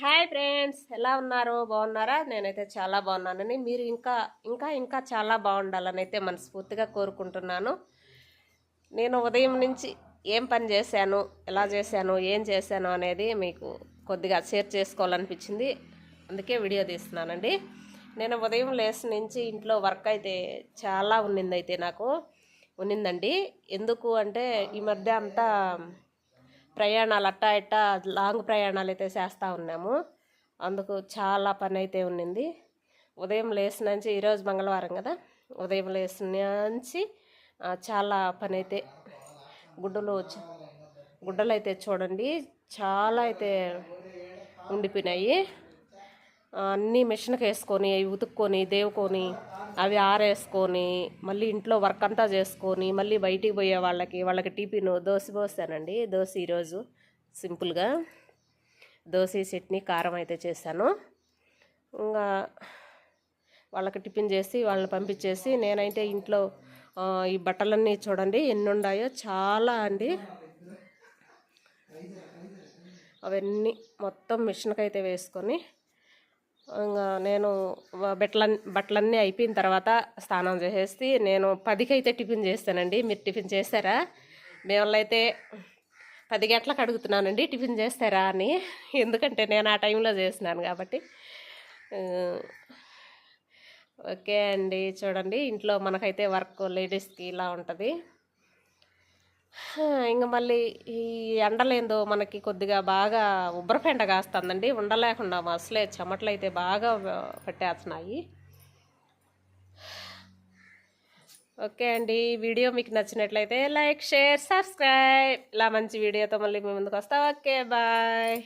Hi friends ఎలా ఉన్నారు? బాగున్నారా? నేనైతే చాలా బాగున్నానని మీరు ఇంకా ఇంకా ఇంకా చాలా బాగుండాలని అయితే మనస్ఫూర్తిగా కోరుకుంటున్నాను. నేను ఉదయం నుంచి ఏం పని చేశాను ఎలా చేశాను ఏం చేశాను అనేది మీకు కొద్దిగా షేర్ చేసుకోవాలనిపించింది. అందుకే వీడియో తీస్తున్నానండి. నేను ఉదయం లేచి నుంచి ఇంట్లో వర్క్ అయితే చాలా ఉన్నింది అయితే నాకు ఉన్నిందండి. ఎందుకు అంటే ఈ మధ్య అంతా ప్రయాణాలు అట్టా ఇట్టా లాంగ్ ప్రయాణాలు అయితే చేస్తూ ఉన్నాము. అందుకు చాలా పని అయితే ఉన్నింది. ఉదయం లేచిన నుంచి ఈరోజు మంగళవారం కదా? ఉదయం లేచి నుంచి చాలా పని అయితే గుడ్డలు గుడ్డలు అయితే చూడండి. చాలా అయితే ఉండిపోయినాయి. అన్నీ మిషన్కి వేసుకొని అవి ఉతుక్కొని దేవుకొని అవి ఆరేసుకొని మళ్ళీ ఇంట్లో వర్క్ అంతా చేసుకొని మళ్ళీ బయటికి పోయే వాళ్ళకి వాళ్ళకి టిఫిన్ దోశ పోసానండి దోశ ఈరోజు సింపుల్గా దోశ చట్నీ కారం అయితే చేశాను. ఇంకా వాళ్ళకి టిఫిన్ చేసి వాళ్ళని పంపించేసి నేనైతే ఇంట్లో ఈ బట్టలన్నీ చూడండి ఎన్ని ఉన్నాయో చాలా అండి. అవన్నీ మొత్తం మిషన్కి అయితే వేసుకొని ఇంకా నేను బట్టల బట్టలన్నీ అయిపోయిన తర్వాత స్నానం చేసేసి నేను పదికి అయితే టిఫిన్ చేస్తానండి. మీరు టిఫిన్ చేస్తారా? మేము అయితే పది గంటలకు అడుగుతున్నానండి టిఫిన్ చేస్తారా అని. ఎందుకంటే నేను ఆ టైంలో చేసినాను కాబట్టి. ఓకే అండి. చూడండి ఇంట్లో మనకైతే వర్క్ లేడీస్కి ఇలా ఉంటుంది. ఇంకా మళ్ళీ ఈ ఎండలేందో మనకి కొద్దిగా బాగా ఉబ్బరపెండ కాస్తుందండి. ఉండలేకుండా అసలే చెమటలు అయితే బాగా పట్టేస్తున్నాయి ఓకే అండి వీడియో మీకు నచ్చినట్లయితే లైక్ షేర్ సబ్స్క్రైబ్. ఇలా మంచి వీడియోతో మళ్ళీ మీ ముందుకు వస్తా. Okay bye.